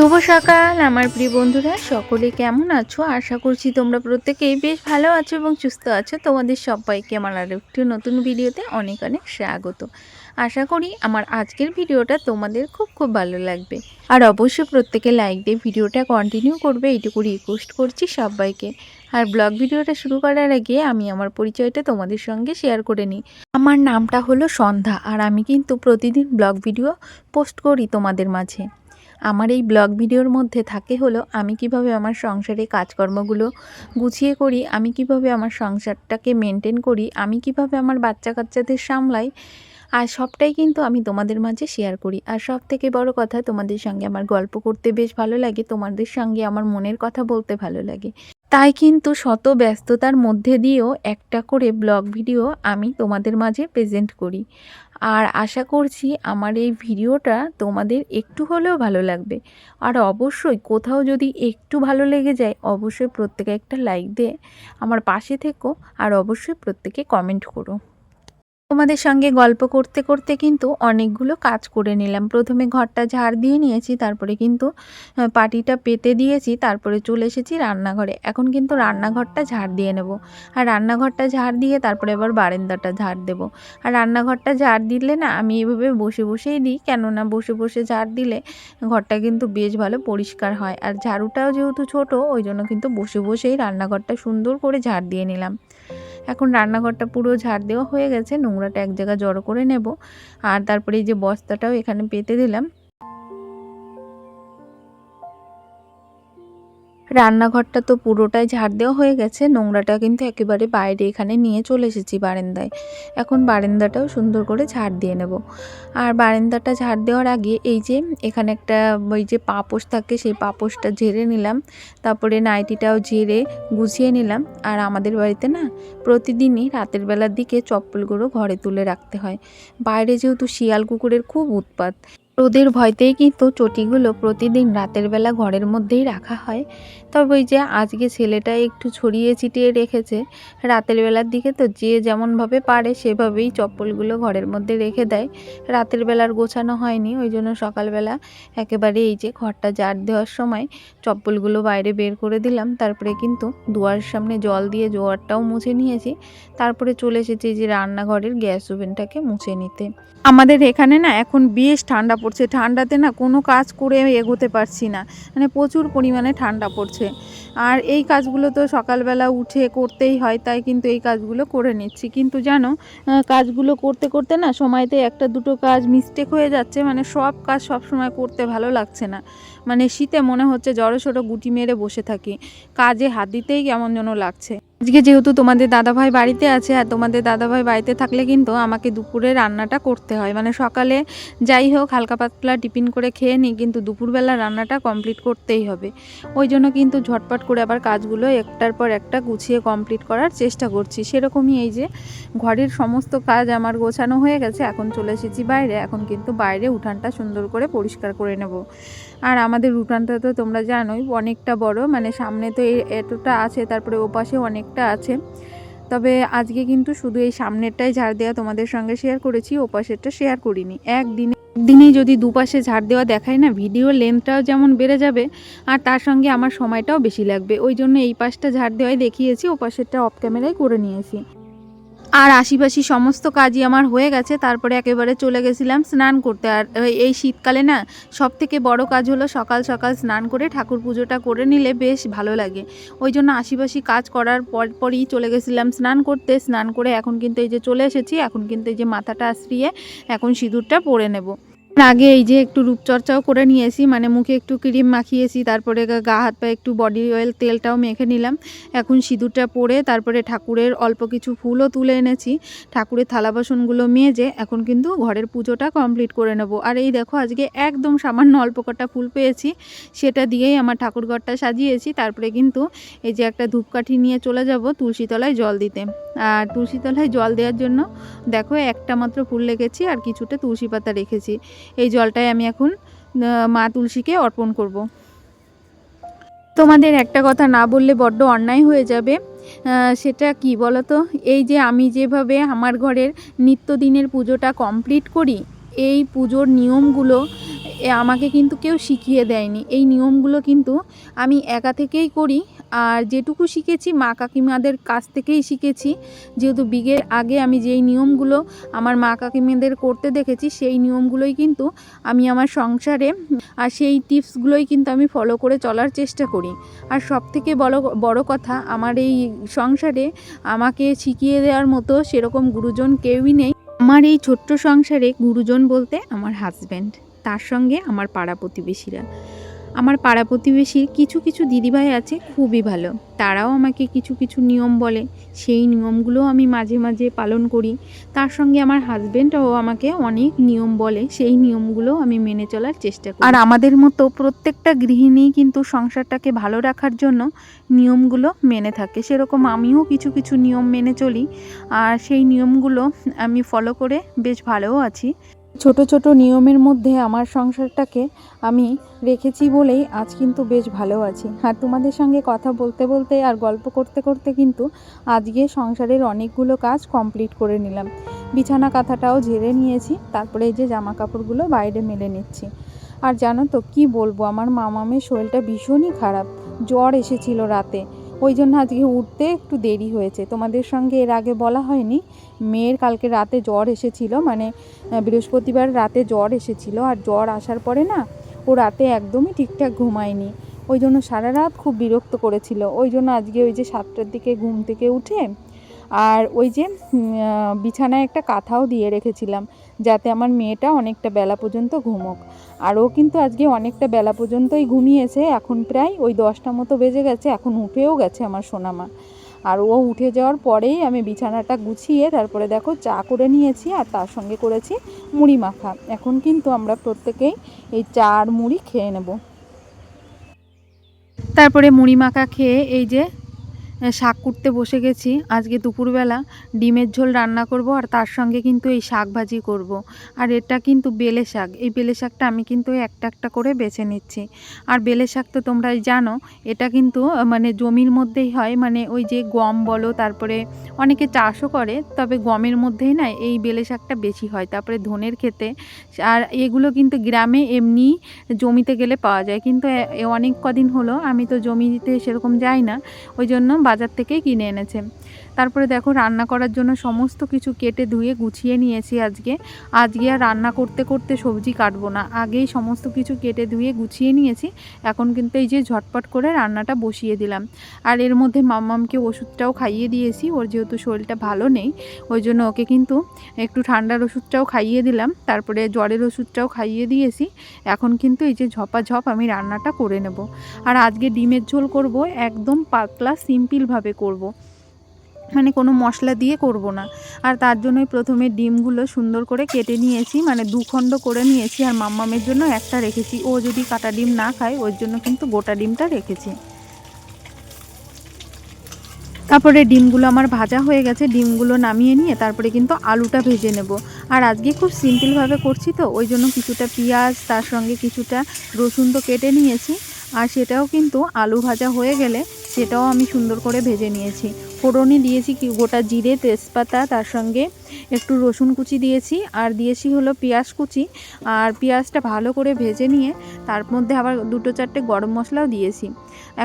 শুভ সকাল, আমার প্রিয় বন্ধুরা। সকলে কেমন আছো? আশা করছি তোমরা প্রত্যেকেই বেশ ভালো আছো এবং সুস্থ আছো। তোমাদের সবাইকে আমার আর একটি নতুন ভিডিওতে অনেক অনেক স্বাগত। আশা করি আমার আজকের ভিডিওটা তোমাদের খুব খুব ভালো লাগবে। আর অবশ্যই প্রত্যেকে লাইক দিয়ে ভিডিওটা কন্টিনিউ করবে, এইটুকু রিকোয়েস্ট করছি সবাইকে। আর ব্লগ ভিডিওটা শুরু করার আগে আমি আমার পরিচয়টা তোমাদের সঙ্গে শেয়ার করে নিই। আমার নামটা হলো সন্ধ্যা, আর আমি কিন্তু প্রতিদিন ব্লগ ভিডিও পোস্ট করি তোমাদের মাঝে। আমার এই ব্লগ ভিডিওর মধ্যে থাকে হলো, আমি কীভাবে আমার সংসারে কাজকর্মগুলো গুছিয়ে করি, আমি কীভাবে আমার সংসারটাকে মেনটেন করি, আমি কীভাবে আমার বাচ্চা কাচ্চাদের সামলাই, আর সবটাই কিন্তু আমি তোমাদের মাঝে শেয়ার করি। আর সব থেকে বড় কথা, তোমাদের সঙ্গে আমার গল্প করতে বেশ ভালো লাগে, তোমাদের সঙ্গে আমার মনের কথা বলতে ভালো লাগে। তাই কিন্তু শত ব্যস্ততার মধ্যে দিয়েও একটা করে ব্লগ ভিডিও আমি তোমাদের মাঝে প্রেজেন্ট করি। আর আশা করছি আমার এই ভিডিওটা তোমাদের একটু হলেও ভালো লাগবে। আর অবশ্যই কোথাও যদি একটু ভালো লেগে যায়, অবশ্যই প্রত্যেকে একটা লাইক দিয়ে আমার পাশে থেকো আর অবশ্যই প্রত্যেকে কমেন্ট করো। তোমাদের সঙ্গে গল্প করতে করতে কিন্তু অনেকগুলো কাজ করে নিলাম। প্রথমে ঘরটা ঝাড় দিয়ে নিয়েছি, তারপরে কিন্তু পাটিটা পেতে দিয়েছি, তারপরে চলে এসেছি রান্নাঘরে। এখন কিন্তু রান্নাঘরটা ঝাড় দিয়ে নেব। আর রান্নাঘরটা ঝাড় দিয়ে তারপরে এবার বারান্দাটা ঝাড় দেব। আর রান্নাঘরটা ঝাড় দিলে না, আমি এভাবে বসে, বসেই দিই। কেননা বসে বসে ঝাড় দিলে ঘরটা কিন্তু বেশ ভালো পরিষ্কার হয়। আর ঝাড়ুটাও যেহেতু ছোট, ওই জন্য কিন্তু বসে, বসেই রান্নাঘরটা সুন্দর করে ঝাড় দিয়ে নিলাম। এখন রান্নাঘরটা পুরো ঝাড় দেওয়া হয়ে গেছে, নোংরাটা এক জায়গায় জড়ো করে নেব। আর তারপরে এই যে বস্তাটাও এখানে পেতে দিলাম। রান্নাঘরটা তো পুরোটাই ঝাড় দেওয়া হয়ে গেছে। নোংরাটা কিন্তু একেবারে বাইরে এখানে নিয়ে চলে এসেছি বারান্দায়। এখন বারান্দাটাও সুন্দর করে ঝাড় দিয়ে নেব। আর বারান্দাটা ঝাড় দেওয়ার আগে এই যে এখানে একটা ওই যে পাপোশ থাকে, সেই পাপোশটা ঝেড়ে নিলাম। তারপরে নাইটিটাও ঝেড়ে গুছিয়ে নিলাম। আর আমাদের বাড়িতে না প্রতিদিনই রাতের বেলার দিকে চপ্পলগুলো ঘরে তুলে রাখতে হয়। বাইরে যেহেতু শিয়াল কুকুরের খুব উৎপাত। রোদের ভয়তেই কিন্তু চটিগুলো প্রতিদিন রাতের বেলা ঘরের মধ্যেই রাখা হয়। তবে ওই যে আজকে ছেলেটা একটু ছড়িয়ে ছিটিয়ে রেখেছে, রাতের বেলার দিকে তো যে যেমনভাবে পারে সেভাবেই চপ্পলগুলো ঘরের মধ্যে রেখে দেয়। রাতের বেলার গোছানো হয়নি, ওই জন্য সকালবেলা একেবারে এই যে ঘরটা ঝাড় দেওয়ার সময় চপ্পলগুলো বাইরে বের করে দিলাম। তারপরে কিন্তু দুয়ার সামনে জল দিয়ে জোয়ারটাও মুছে নিয়েছি। তারপরে চলে এসেছি যে রান্নাঘরের গ্যাস ওভেনটাকে মুছে নিতে। আমাদের এখানে না এখন বেশ ঠান্ডা পড়ছে। ঠান্ডাতে না কোনো কাজ করে এগোতে পারছি না। মানে প্রচুর পরিমাণে ঠান্ডা পড়ছে। আর এই কাজগুলো তো সকালবেলা উঠে করতেই হয়, তাই কিন্তু এই কাজগুলো করে নিচ্ছি। কিন্তু জানো কাজগুলো করতে করতে না সময়তে একটা দুটো কাজ মিস্টেক হয়ে যাচ্ছে। মানে সব কাজ সব সময় করতে ভালো লাগছে না। মানে শীতে মনে হচ্ছে জড়ো সড়ো গুটি মেরে বসে থাকি। কাজে হাত দিতেই কেমন যেন লাগছে। আজকে যেহেতু তোমাদের দাদাভাই বাড়িতে আছে আর তোমাদের দাদাভাই বাড়িতে থাকলে কিন্তু আমাকে দুপুরে রান্নাটা করতে হয়। মানে সকালে যাই হোক, হালকা পাতলা টিফিন করে খেয়ে নিই, কিন্তু দুপুরবেলা রান্নাটা কমপ্লিট করতেই হবে। ওই জন্য কিন্তু ঝটপট করে আবার কাজগুলো একটার পর একটা গুছিয়ে কমপ্লিট করার চেষ্টা করছি। সেরকমই এই যে ঘরের সমস্ত কাজ আমার গোছানো হয়ে গেছে, এখন চলে এসেছি বাইরে। এখন কিন্তু বাইরে উঠানটা সুন্দর করে পরিষ্কার করে নেব। আর আমাদের উঠানটা তো তোমরা জানোই, অনেকটা বড়। মানে সামনে তো এতটা আছে, তারপরে ওপাশে অনেকটা আছে। তবে আজকে কিন্তু শুধু এই সামনেরটাই ঝাড় দেওয়া তোমাদের সঙ্গে শেয়ার করেছি ও ওপাশেরটা শেয়ার করিনি। একদিনে একদিনেই যদি দুপাশে ঝাড় দেওয়া দেখায় না ভিডিও লেন্থটাও যেমন বেড়ে যাবে, আর তার সঙ্গে আমার সময়টাও বেশি লাগবে। ওই জন্য এই পাশটা ঝাড় দেওয়াই দেখিয়েছি ও পাশেরটা অফ ক্যামেরায় করে নিয়েছি। আর আশিপাশি সমস্ত কাজই আমার হয়ে গেছে। তারপরে একেবারে চলে গেছিলাম স্নান করতে। আর এই- শীতকালে না সব থেকে বড় কাজ হলো সকাল সকাল স্নান করে ঠাকুর পুজোটা করে নিলে বেশ ভালো লাগে। ওই জন্য আশিপাশি কাজ করার পর পরই চলে গেছিলাম স্নান করতে। স্নান করে এখন কিন্তু এই যে চলে এসেছি, এখন কিন্তু এই যে মাথাটা আশ্রিয়ে এখন সিঁদুরটা পরে নেব। আগে এই যে একটু রূপচর্চাও করে নিয়েছি মানে মুখে একটু ক্রিম মাখিয়েছি, তারপরে গা- হাত পায়ে একটু বডি অয়েল তেলটাও মেখে নিলাম। এখন সিঁদুরটা পরে তারপরে ঠাকুরের অল্প কিছু ফুলও তুলে এনেছি। ঠাকুরের থালা বাসনগুলো মেজে এখন কিন্তু ঘরের পুজোটা কমপ্লিট করে নেব। আর এই দেখো, আজকে একদম সামান্য অল্প কটা ফুল পেয়েছি। সেটা দিয়েই আমার ঠাকুর ঘরটা সাজিয়েছি। তারপরে কিন্তু এই যে একটা ধূপকাঠি নিয়ে চলে যাব তুলসীতলায় জল দিতে। আর তুলসীতলায় জল দেওয়ার জন্য দেখো একটা মাত্র ফুল লেগেছি আর কিছুটা তুলসী পাতা রেখেছি। এই জলটাই আমি এখন মা তুলসীকে অর্পণ করব। তোমাদের একটা কথা না বললে বড্ড অন্যায় হয়ে যাবে। সেটা কি বলো তো এই যে আমি যেভাবে আমার ঘরের নিত্যদিনের পুজোটা কমপ্লিট করি, এই পুজোর নিয়মগুলো আমাকে কিন্তু কেউ শিখিয়ে দেয়নি। এই নিয়মগুলো কিন্তু আমি একা থেকেই করি আর যেটুকু শিখেছি মা কাকিমাদের কাছ থেকেই শিখেছি। যেহেতু বিগের আগে আমি যেই নিয়মগুলো আমার মা কাকিমাদের করতে দেখেছি, সেই নিয়মগুলোই কিন্তু আমি আমার সংসারে, আর সেই টিপসগুলোই কিন্তু আমি ফলো করে চলার চেষ্টা করি। আর সব থেকে বড় বড় কথা, আমার এই সংসারে আমাকে শিখিয়ে দেওয়ার মতো সেরকম গুরুজন কেউই নেই। আমার এই ছোট্ট সংসারে গুরুজন বলতে আমার হাজব্যান্ড তার সঙ্গে আমার পাড়া প্রতিবেশীরা। আমার পাড়া প্রতিবেশীর কিছু কিছু দিদিভাই আছে, খুবই ভালো। তারাও আমাকে কিছু কিছু নিয়ম বলে। সেই নিয়মগুলো আমি মাঝে মাঝে পালন করি। তার সঙ্গে আমার হাজব্যান্ডও আমাকে অনেক নিয়ম বলে। সেই নিয়মগুলো আমি মেনে চলার চেষ্টা করি। আর আমাদের মতো প্রত্যেকটা গৃহিণী কিন্তু সংসারটাকে ভালো রাখার জন্য নিয়মগুলো মেনে থাকে। সেরকম আমিও কিছু কিছু নিয়ম মেনে চলি। আর সেই নিয়মগুলো আমি ফলো করে বেশ ভালোও আছি। ছোট ছোট নিয়মের মধ্যে আমার সংসারটাকে আমি রেখেছি বলেই আজ কিন্তু বেশ ভালো আছি। আর তোমাদের সঙ্গে কথা বলতে বলতে আর গল্প করতে করতে কিন্তু আজকে সংসারের অনেকগুলো কাজ কমপ্লিট করে নিলাম। বিছানা কাঁথাটাও ঝেড়ে নিয়েছি, তারপরে এই যে জামা কাপড়গুলো বাইরে মেলে নিচ্ছি। আর জানো তো কি বলব, আমার মামামের শরীরটা ভীষণই খারাপ। জ্বর এসেছিল রাতে। ওই জন্য আজকে উঠতে একটু দেরি হয়েছে। তোমাদের সঙ্গে এর আগে বলা হয়নি, মেয়ের কালকে রাতে জ্বর এসেছিল মানে বৃহস্পতিবার রাতে জ্বর এসেছিল, আর জ্বর আসার পরে না, ও রাতে একদমই ঠিকঠাক ঘুমায়নি। ওই জন্য সারা রাত খুব বিরক্ত করেছিল। ওই জন্য আজকে ওই যে সাতটার দিকে ঘুম থেকে উঠে আর ওই যে বিছানায় একটা কাঁথাও দিয়ে রেখেছিলাম যাতে আমার মেয়েটা অনেকটা বেলা পর্যন্ত ঘুমোক। আর ও কিন্তু আজকে অনেকটা বেলা পর্যন্তই ঘুমিয়েছে, এখন প্রায় ওই দশটা মতো বেজে গেছে, এখন উঠেও গেছে আমার সোনামা। আর ও উঠে যাওয়ার পরেই আমি বিছানাটা গুছিয়ে তারপরে দেখো চা করে নিয়েছি আর তার সঙ্গে করেছি মুড়ি মাখা। এখন কিন্তু আমরা প্রত্যেকেই এই চা আর মুড়ি খেয়ে নেব। তারপরে মুড়ি মাখা খেয়ে এই যে শাক কুটতে বসে গেছি। আজকে দুপুরবেলা ডিমের ঝোল রান্না করব আর তার সঙ্গে কিন্তু এই শাক ভাজি করব। আর এটা কিন্তু বেলে শাক। এই বেলে শাকটা আমি কিন্তু একটা একটা করে বেছে নিচ্ছি। আর বেলে শাক তো তোমরা জানো, এটা কিন্তু মানে জমির মধ্যেই হয়। মানে ওই যে গম বলো, তারপরে অনেকে চাষও করে, তবে গমের মধ্যেই না এই বেলে শাকটা বেশি হয়। তারপরে ধনের খেতে আর এগুলো কিন্তু গ্রামে এমনি জমিতে গেলে পাওয়া যায়। কিন্তু অনেক কদিন হলো আমি তো জমিতে সেরকম যাই না। ওই জন্য বাজার থেকেই কিনে এনেছে। তারপরে দেখো রান্না করার জন্য সমস্ত কিছু কেটে ধুয়ে গুছিয়ে নিয়েছি আজকে। আজকে আর রান্না করতে করতে সবজি কাটবো না। আগেই সমস্ত কিছু কেটে ধুয়ে গুছিয়ে নিয়েছি। এখন কিন্তু এই যে ঝটপট করে রান্নাটা বসিয়ে দিলাম। আর এর মধ্যে মাম্মামকে ওষুধটাও খাইয়ে দিয়েছি। ওর যেহেতু শরীরটা ভালো নেই, ওই জন্য ওকে কিন্তু একটু ঠান্ডার ওষুধটাও খাইয়ে দিলাম। তারপরে জ্বরের ওষুধটাও খাইয়ে দিয়েছি। এখন কিন্তু এই যে ঝপাঝপ আমি রান্নাটা করে নেব। আর আজকে ডিমের ঝোল করব, একদম পাতলা সিম্পলভাবে করব। মানে কোনো মশলা দিয়ে করব না। আর তার জন্যই প্রথমে ডিমগুলো সুন্দর করে কেটে নিয়েছি মানে দুখণ্ড করে নিয়েছি আর মাম্মামের জন্য একটা রেখেছি। ও যদি কাটা ডিম না খায়, ওর জন্য কিন্তু গোটা ডিমটা রেখেছি। তারপরে ডিমগুলো আমার ভাজা হয়ে গেছে, ডিমগুলো নামিয়ে নিয়ে তারপরে কিন্তু আলুটা ভেজে নেব। আর আজকে খুব সিম্পলভাবে করছি তো, ওই জন্য কিছুটা পেঁয়াজ, তার সঙ্গে কিছুটা রসুন তো কেটে নিয়েছি। আর সেটাও কিন্তু আলু ভাজা হয়ে গেলে, সেটাও আমি সুন্দর করে ভেজে নিয়েছি। ফোড়নে দিয়েছি কি, গোটা জিরে, তেজপাতা, তার সঙ্গে একটু রসুন কুচি দিয়েছি, আর দিয়েছি হলো পেঁয়াজ কুচি, আর পেঁয়াজটা ভালো করে ভেজে নিয়ে তার মধ্যে আবার দুটো চারটে গরম মশলাও দিয়েছি।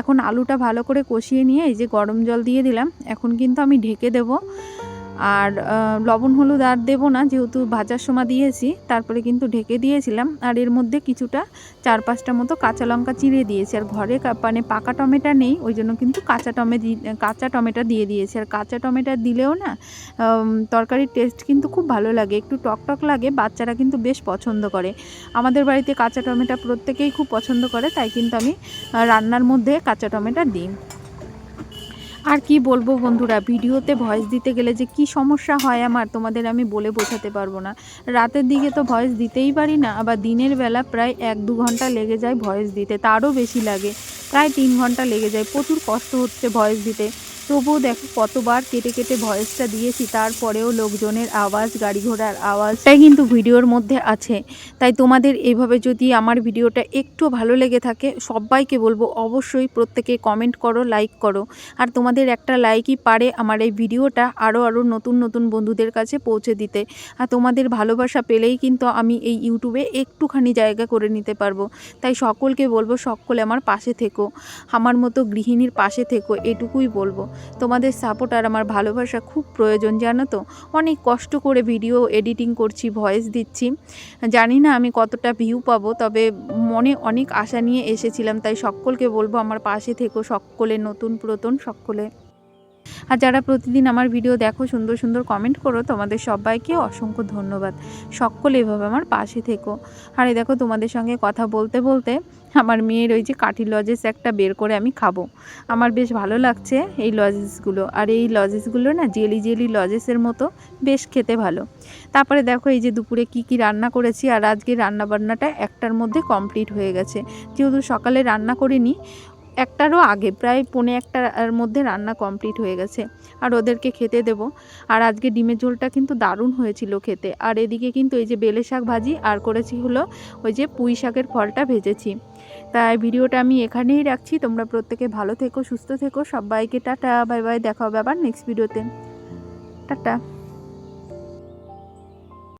এখন আলুটা ভালো করে কষিয়ে নিয়ে এই যে গরম জল দিয়ে দিলাম, এখন কিন্তু আমি ঢেকে দেব। আর লবণ, হলুদ আর দেবো না, যেহেতু ভাজার সময় দিয়েছি, তারপরে কিন্তু ঢেকে দিয়েছিলাম। আর এর মধ্যে কিছুটা চার পাঁচটা মতো কাঁচা লঙ্কা চিড়ে দিয়েছি। আর ঘরে মানে পাকা টমেটো নেই, ওই জন্য কিন্তু কাঁচা টমে, কাঁচা টমেটো দিয়ে দিয়েছি। আর কাঁচা টমেটো দিলেও না তরকারির টেস্ট কিন্তু খুব ভালো লাগে। একটু টক টক লাগে, বাচ্চারা কিন্তু বেশ পছন্দ করে। আমাদের বাড়িতে কাঁচা টমেটো প্রত্যেকেই খুব পছন্দ করে, তাই কিন্তু আমি রান্নার মধ্যে কাঁচা টমেটো দিই। আর কি বলব বন্ধুরা, ভিডিওতে ভয়েস দিতে গেলে যে কি সমস্যা হয় আমার, তোমাদের আমি বলে বোঝাতে পারব না। রাতের দিকে তো ভয়েস দিতেই পারি না, আবার দিনের বেলা প্রায় এক দু ঘণ্টা লেগে যায় ভয়েস দিতে, তারও বেশি লাগে। প্রায় তিন ঘণ্টা লেগে যায়, প্রচুর কষ্ট হচ্ছে ভয়েস দিতে। তবুও দেখো কতবার কেটে কেটে ভয়েসটা দিয়েছি, তারপরেও লোকজনের আওয়াজ গাড়ি ঘোড়ার আওয়াজ তাই কিন্তু ভিডিওর মধ্যে আছে। তাই তোমাদের এইভাবে যদি আমার ভিডিওটা একটু ভালো লেগে থাকে, সবাইকে বলব অবশ্যই প্রত্যেকে কমেন্ট করো লাইক করো। আর তোমাদের একটা লাইকই পারে আমার এই ভিডিওটা আরও আরও নতুন নতুন বন্ধুদের কাছে পৌঁছে দিতে। আর তোমাদের ভালোবাসা পেলেই কিন্তু আমি এই ইউটিউবে একটুখানি জায়গা করে নিতে পারব। তাই সকলকে বলব সকলে আমার পাশে থেকো, আমার মতো গৃহিণীর পাশে থেকো, এটুকুই বলব। তোমাদের সাপোর্ট আর আমার ভালোবাসা খুব প্রয়োজন, জানো তো? অনেক কষ্ট করে ভিডিও এডিটিং করছি ভয়েস দিচ্ছি। জানি না আমি কতটা ভিউ পাবো, তবে মনে অনেক আশা নিয়ে এসেছিলাম, তাই সকলকে বলব আমার পাশে থেকো, সকলে নতুন পুরাতন, সকলে আর যারা প্রতিদিন আমার ভিডিও দেখো, সুন্দর সুন্দর কমেন্ট করো, তোমাদের সবাইকে অসংখ্য ধন্যবাদ। সকলে এভাবে আমার পাশে থেকো। আর এই দেখো, তোমাদের সঙ্গে কথা বলতে বলতে আমার মেয়ের ওই যে কাঠি লজেস একটা বের করে আমি খাব। আমার বেশ ভালো লাগছে এই লজেসগুলো আর এই লজেসগুলো না, জেলি জেলি লজেসের মতো, বেশ খেতে ভালো। তারপরে দেখো, এই যে দুপুরে কি কি রান্না করেছি, আর আজকে রান্নাবান্নাটা একটার মধ্যে কমপ্লিট হয়ে গেছে। যেহেতু সকালে রান্না করিনি একটারও আগে, প্রায় পৌনে একটার মধ্যে রান্না কমপ্লিট হয়ে গেছে। আর ওদেরকে খেতে দেব। আর আজকে ডিমের ঝোলটা কিন্তু দারুণ হয়েছিল খেতে। আর এদিকে কিন্তু এই যে বেলে শাক ভাজি, আর করেছি হলো ওই যে পুঁই শাকের ফলটা ভেজেছি। তাই ভিডিওটা আমি এখানেই রাখছি। তোমরা প্রত্যেকে ভালো থেকো, সুস্থ থেকো। সবাইকে টাটা, বাই বাই। দেখা হবে আবার নেক্সট ভিডিওতে টাটা।